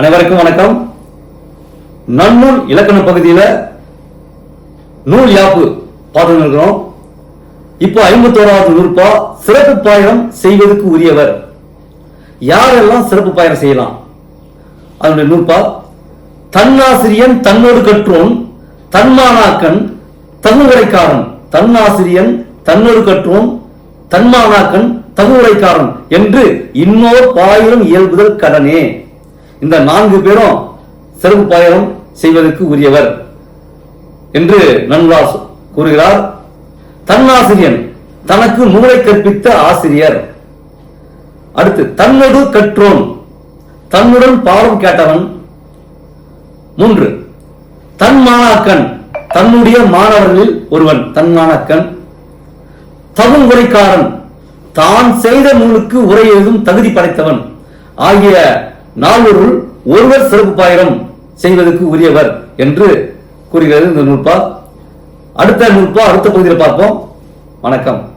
அனைவருக்கும் வணக்கம். நன்னூல் இலக்கண பகுதியில நூல் யாப்பு பார்த்து இருக்கிறோம். இப்போ ஐம்பத்தோராவது நூற்பா சிறப்பு பாயணம் செய்வதற்கு உரியவர். யாரெல்லாம் சிறப்பு பாயணம் செய்யலாம்? அதனுடைய நூற்பா தன்னாசிரியன் தன்னோடு கற்றோன் தன்மானாக்கன் தகுவுரைக்காரன் தன்னாசிரியன் தன்னோடு கற்றோன் தன்மானாக்கன் தகுவுரைக்காரன் என்று இன்னோர் பாயிரம் இயல்புதல் கடனே. இந்த நான்கு பேரும் சிறப்பு பாயிரம் செய்வதற்கு உரியவர் என்று நன்வாஸ் கூறுகிறார். தன்னாசிரியன் தனக்கு நூலை கற்பித்த ஆசிரியர். அடுத்து தன்னோடு கற்றோன் தன்னுடன் பாடம் கேட்டவன். மூன்று தன் மாணாக்கன் தன்னுடைய மாணவர்களில் ஒருவன் தன் மாணாக்கன். தகும் உரைக்காரன் தான் செய்த நூலுக்கு உரை எழுதும் தகுதி படைத்தவன். ஆகிய நால்வருள் ஒருவர் சிறப்பு பாயிரம் செய்வதற்கு உரியவர் என்று கூறுகிறது இந்த நூற்பா. அடுத்த நூற்பா அடுத்த பகுதியில் பார்ப்போம். வணக்கம்.